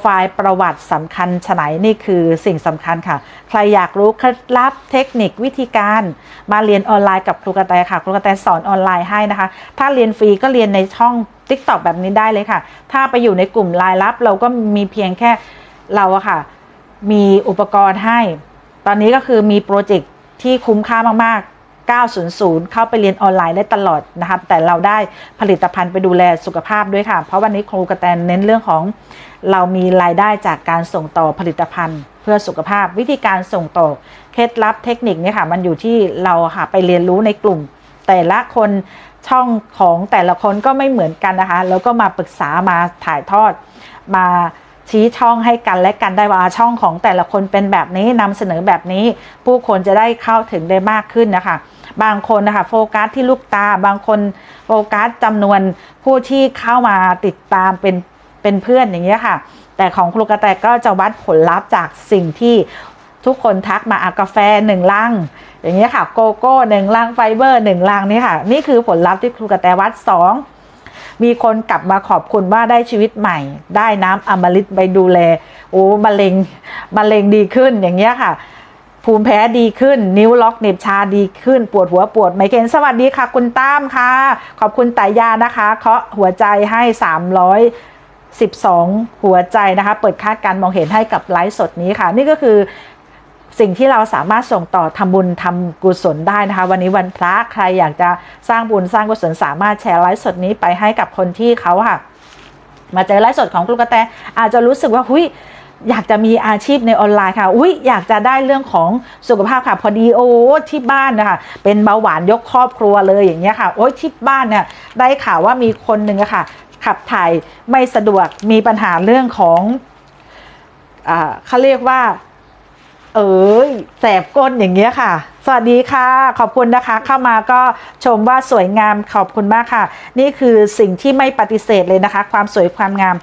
ไฟล์ประวัติสำคัญฉไหนนี่คือสิ่งสำคัญค่ะ ใครอยากรู้เคล็ดลับเทคนิควิธีการมาเรียนออนไลน์กับครูกระแตค่ะ ครูกระแตสอนออนไลน์ให้นะคะ ถ้าเรียนฟรีก็เรียนในช่อง t ิ k t o k แบบนี้ได้เลยค่ะ ถ้าไปอยู่ในกลุ่มรายลับ เราก็มีเพียงแค่เราอะค่ะ มีอุปกรณ์ให้ ตอนนี้ก็คือมีโปรเจกต์ที่คุ้มค่ามากๆ 900 เข้าไปเรียนออนไลน์ได้ตลอดนะคะแต่เราได้ผลิตภัณฑ์ไปดูแลสุขภาพด้วยค่ะ เพราะวันนี้ครูกระแตเน้นเรื่องของเรามีรายได้จากการส่งต่อผลิตภัณฑ์ เพื่อสุขภาพวิธีการส่งต่อเคล็ดลับเทคนิคเนี่ยค่ะมันอยู่ที่เราค่ะไปเรียนรู้ในกลุ่ม แต่ละคนช่องของแต่ละคนก็ไม่เหมือนกันนะคะ แล้วก็มาปรึกษามาถ่ายทอดมา ชี้ช่องให้กันและกันได้ว่าช่องของแต่ละคนเป็นแบบนี้นำเสนอแบบนี้ ผู้คนจะได้เข้าถึงได้มากขึ้นนะคะ บางคนนะคะโฟกัสที่ลูกตา บางคนโฟกัสจำนวนผู้ที่เข้ามาติดตามเป็นเป็นเพื่อนอย่างเงี้ยค่ะ แต่ของครูกระแตก็จะวัดผลลัพธ์จากสิ่งที่ทุกคนทักมาอากาแฟหนึ่งลังอย่างเงี้ยค่ะ โกโก้หนึ่งลังไฟเบอร์หนึ่งลังนี่ค่ะ นี่คือผลลัพธ์ที่ครูกระแตวัดสอง มีคนกลับมาขอบคุณว่าได้ชีวิตใหม่ ได้น้ำอมฤตไปดูแล โอ้มะเร็งมะเร็งดีขึ้นอย่างเงี้ยค่ะ ภูมิแพ้ดีขึ้น นิ้วล็อกเหน็บชาดีขึ้น ปวดหัวปวดไมเกรนสวัสดีค่ะ คุณตั้มค่ะ ขอบคุณไตายานะคะเคาะหัวใจให้312 หัวใจนะคะ เปิดคาดการมองเห็นให้กับไลฟ์สดนี้ค่ะ นี่ก็คือ สิ่งที่เราสามารถส่งต่อทำบุญทำกุศลได้นะคะ วันนี้วันพระใครอยากจะสร้างบุญสร้างกุศลสามารถแชร์ไลฟ์สดนี้ไปให้กับคนที่เขาค่ะ มาเจอไลฟ์สดของครูกระแตอาจจะรู้สึกว่าหุยอยากจะมีอาชีพในออนไลน์ค่ะ อุ้ยอยากจะได้เรื่องของสุขภาพค่ะ พอดีโอ้ที่บ้านนะคะ เป็นเบาหวานยกครอบครัวเลยอย่างเงี้ยค่ะ โอ้ยที่บ้านเนี่ยได้ข่าวว่ามีคนหนึ่งอะค่ะ ขับถ่ายไม่สะดวก มีปัญหาเรื่องของอ่าเขาเรียกว่า เอ้ยแสบก้นอย่างเงี้ยค่ะ สวัสดีค่ะ ขอบคุณนะคะ เข้ามาก็ชมว่าสวยงามขอบคุณมากค่ะ นี่คือสิ่งที่ไม่ปฏิเสธเลยนะคะ ความสวยความงาม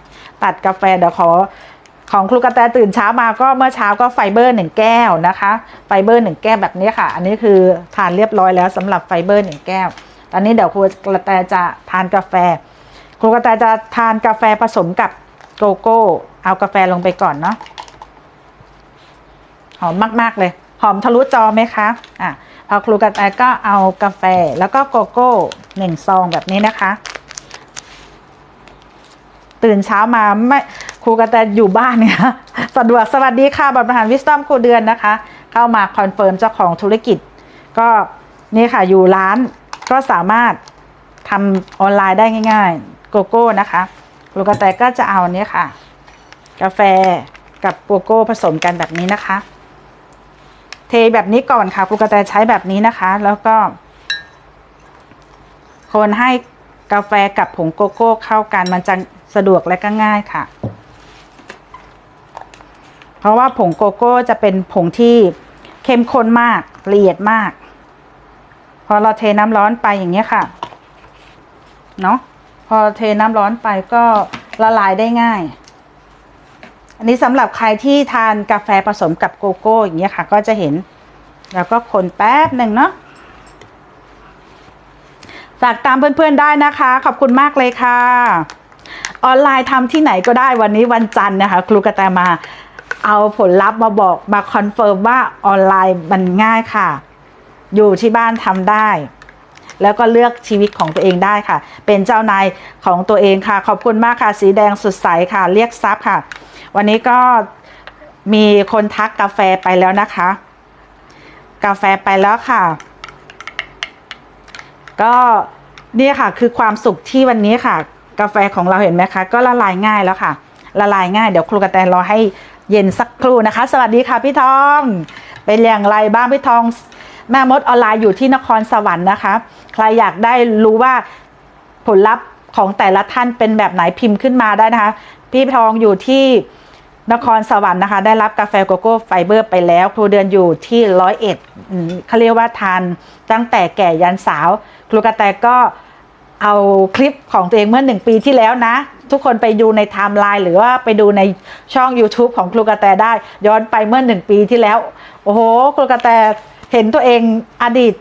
ตัดกาแฟเดี๋ยวขอของครูกระแตตื่นเช้ามาก็เมื่อเช้าก็ไฟเบอร์หนึ่งแก้วนะคะไฟเบอร์หนึ่งแก้วแบบนี้ค่ะ อันนี้คือทานเรียบร้อยแล้วสำหรับไฟเบอร์หนึ่งแก้ว ตอนนี้เดี๋ยวครูกระแตจะทานกาแฟ ครูกระแตจะทานกาแฟผสมกับโกโก้เอากาแฟลงไปก่อนเนาะ อมมาก ๆ เลย หอมทะลุจอไหมคะอะพอครูกระแตก็เอากาแฟแล้วก็โกโก้หนึ่งซองแบบนี้นะคะ ตื่นเช้ามาไม่ครูกระแตอยู่บ้านเนี่ยสะดวกสวัสดีค่ะบริหารวิสตอมครูเดือนนะคะ เข้ามาคอนเฟิร์มเจ้าของธุรกิจ ก็นี่ค่ะอยู่ร้านก็สามารถทำออนไลน์ได้ง่าย ๆ โกโก้นะคะครูกระแตก็จะเอาอันนี้ค่ะ กาแฟกับโกโก้ผสมกันแบบนี้นะคะ เทแบบนี้ก่อนค่ะครูกระแตใช้แบบนี้นะคะ แล้วก็ คนให้กาแฟกับผงโกโก้เข้ากันมันจะสะดวกและก็ง่ายค่ะ เพราะว่าผงโกโก้จะเป็นผงที่เข้มข้นมากละเอียดมาก พอเราเทน้ำร้อนไปอย่างเงี้ยค่ะ เนาะพอเทน้ำร้อนไปก็ละลายได้ง่าย อันนี้สำหรับใครที่ทานกาแฟผสมกับโกโก้อย่างเงี้ยค่ะ ก็จะเห็น แล้วก็คนแป๊บหนึ่งเนาะฝากตามเพื่อนๆได้นะคะ ขอบคุณมากเลยค่ะ ออนไลน์ทำที่ไหนก็ได้วันนี้วันจันทร์นะคะ ครูกระแตมาเอาผลลัพธ์มาบอกมาคอนเฟิร์มว่าออนไลน์มันง่ายค่ะ อยู่ที่บ้านทำได้ แล้วก็เลือกชีวิตของตัวเองได้ค่ะ เป็นเจ้านายของตัวเองค่ะ ขอบคุณมากค่ะ สีแดงสดใสค่ะ เรียกซับค่ะ วันนี้ก็มีคนทักกาแฟไปแล้วนะคะ กาแฟไปแล้วค่ะ ก็เนี่ยค่ะคือความสุขที่วันนี้ค่ะ กาแฟของเราเห็นไหมคะ ก็ละลายง่ายแล้วค่ะ ละลายง่าย เดี๋ยวครูกระแตรอให้เย็นสักครู่นะคะ สวัสดีค่ะพี่ทอง เป็นอย่างไรบ้างพี่ทอง แม่มดออนไลน์อยู่ที่นครสวรรค์นะคะ ใครอยากได้รู้ว่าผลลัพธ์ของแต่ละท่านเป็นแบบไหนพิมพ์ขึ้นมาได้นะคะ พี่ทองอยู่ที่ นครสวรรค์นะคะ ได้รับกาแฟโกโก้ไฟเบอร์ไปแล้วครูเดือนอยู่ที่ร้อยเอ็ดเขาเรียกว่าทานตั้งแต่แก่ยันสาว ครูกระแตก็เอาคลิปของตัวเองเมื่อหนึ่งปีที่แล้วนะ ทุกคนไปดูในไทม์ไลน์หรือว่าไปดูในช่อง YouTube ของครูกระแตได้ ย้อนไปเมื่อหนึ่งปีที่แล้ว โอ้โห ครูกระแตเห็นตัวเองอดีต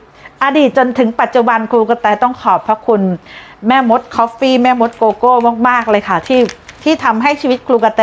อดีตจนถึงปัจจุบันครูกระแตต้องขอบพระคุณแม่มดคอฟฟี่แม่มดโกโก้มากๆเลยค่ะที่ที่ทำให้ชีวิตครูกระแต